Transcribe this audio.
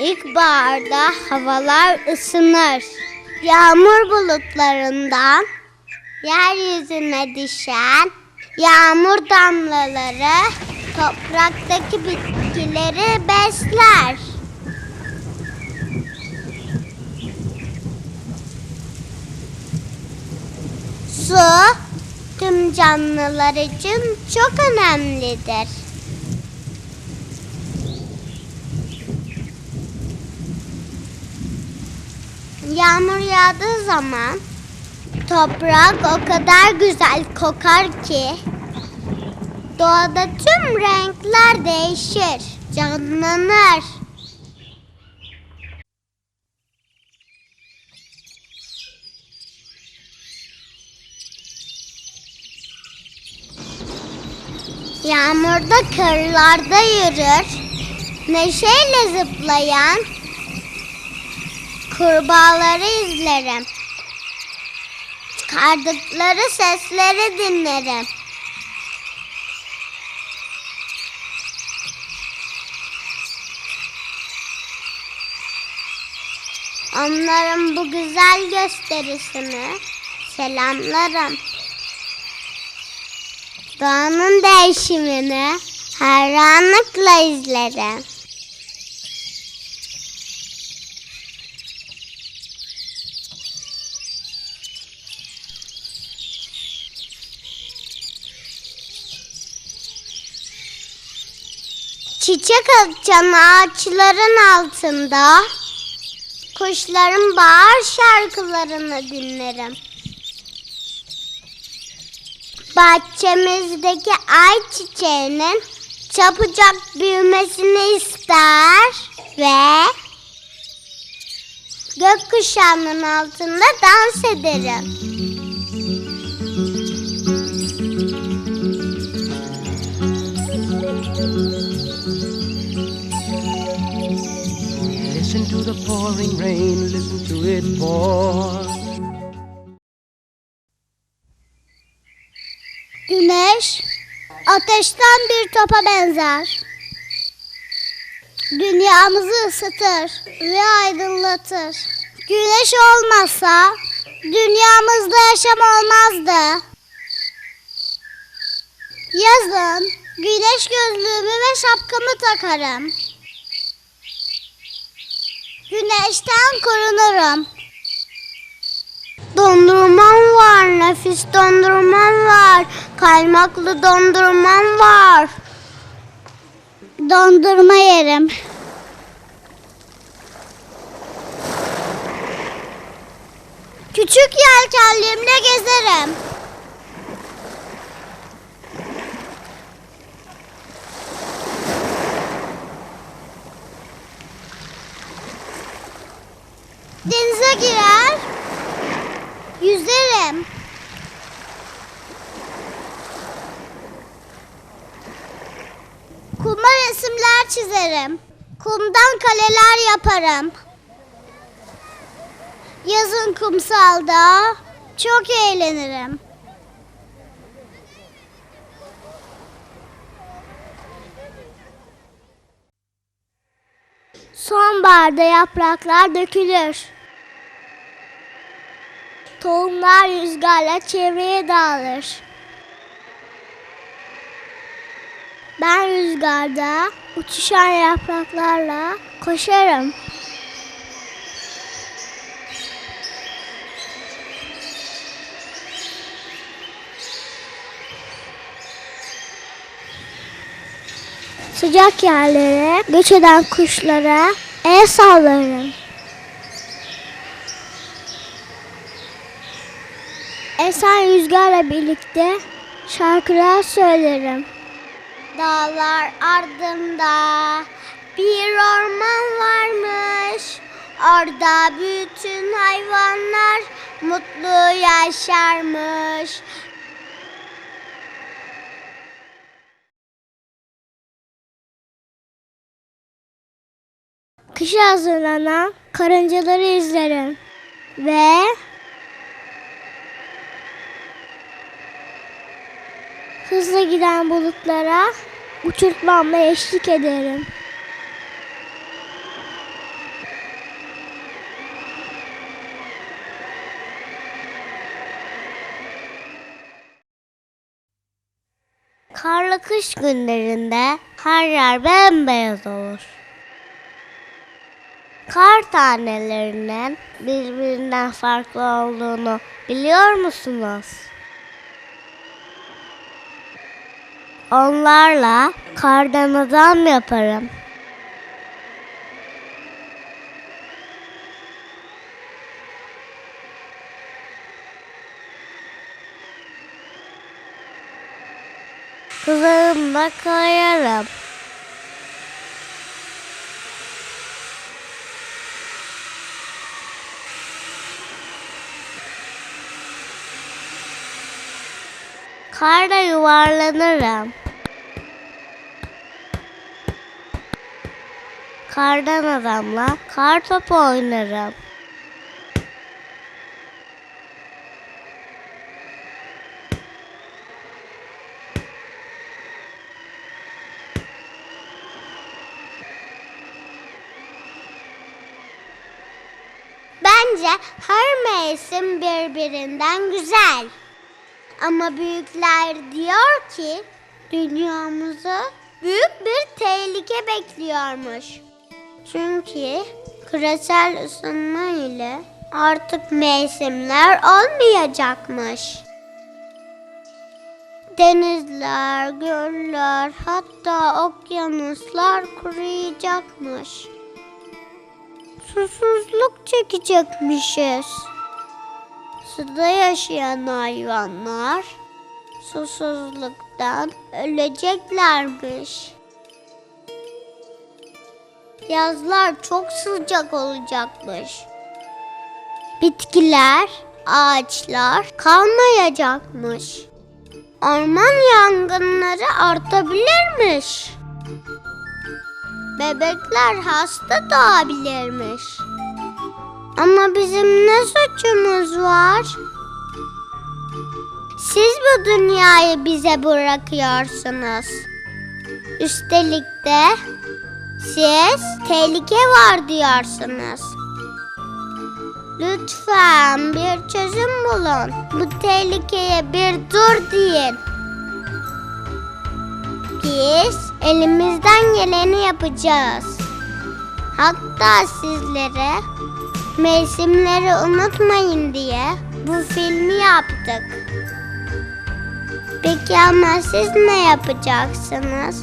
İlkbaharda havalar ısınır. Yağmur bulutlarından yeryüzüne düşen yağmur damlaları topraktaki bitkileri besler. Su tüm canlılar için çok önemlidir. Yağmur yağdığı zaman toprak o kadar güzel kokar ki doğada tüm renkler değişir, canlanır. Yağmurda kırlarda yürür, neşeyle zıplayan kurbağaları izlerim. Çıkardıkları sesleri dinlerim. Onların bu güzel gösterisini selamlarım. Doğanın değişimini hayranlıkla izlerim. Çiçek açan ağaçların altında kuşların bağır şarkılarını dinlerim. Bahçemizdeki ay çiçeğinin çabucak büyümesini ister ve gökkuşağının altında dans ederim. Pouring rain, listen to it pour. Güneş ateşten bir topa benzer. Dünyamızı ısıtır ve aydınlatır. Güneş olmasa dünyamızda yaşam olmazdı. Yazın güneş gözlüğümü ve şapkamı takarım. Güneşten korunurum. Dondurmam var, nefis dondurmam var, kaymaklı dondurmam var. Dondurma yerim. Küçük yelkenliğimle gezerim. Girer, yüzerim. Kuma resimler çizerim. Kumdan kaleler yaparım. Yazın kumsalda çok eğlenirim. Sonbaharda yapraklar dökülür. Tohumlar rüzgarla çevreye dağılır. Ben rüzgarda uçuşan yapraklarla koşarım. Sıcak yerlere, göç eden kuşlara el sallarım. Esen rüzgarla birlikte şarkılar söylerim. Dağlar ardında bir orman varmış. Orada bütün hayvanlar mutlu yaşarmış. Kışa hazırlanan karıncaları izlerim. Ve Hızla giden bulutlara uçurtmamla eşlik ederim. Karlı kış günlerinde her yer bembeyaz olur. Kar tanelerinin birbirinden farklı olduğunu biliyor musunuz? Onlarla kardan adam yaparım. Kızlarımla kayarım. Karda yuvarlanırım. Kardan adamla kar topu oynarım. Bence her mevsim birbirinden güzel. Ama büyükler diyor ki dünyamızı büyük bir tehlike bekliyormuş. Çünkü küresel ısınma ile artık mevsimler olmayacakmış. Denizler, göller, hatta okyanuslar kuruyacakmış. Susuzluk çekecekmişiz. Suda yaşayan hayvanlar susuzluktan öleceklermiş. Yazlar çok sıcak olacakmış. Bitkiler, ağaçlar kalmayacakmış. Orman yangınları artabilirmiş. Bebekler hasta doğabilirmiş. Ama bizim ne suçumuz var? Siz bu dünyayı bize bırakıyorsunuz. Üstelik de siz tehlike var diyorsunuz. Lütfen bir çözüm bulun. Bu tehlikeye bir dur deyin. Biz elimizden geleni yapacağız. Hatta sizlere mevsimleri unutmayın diye bu filmi yaptık. Peki ama siz ne yapacaksınız?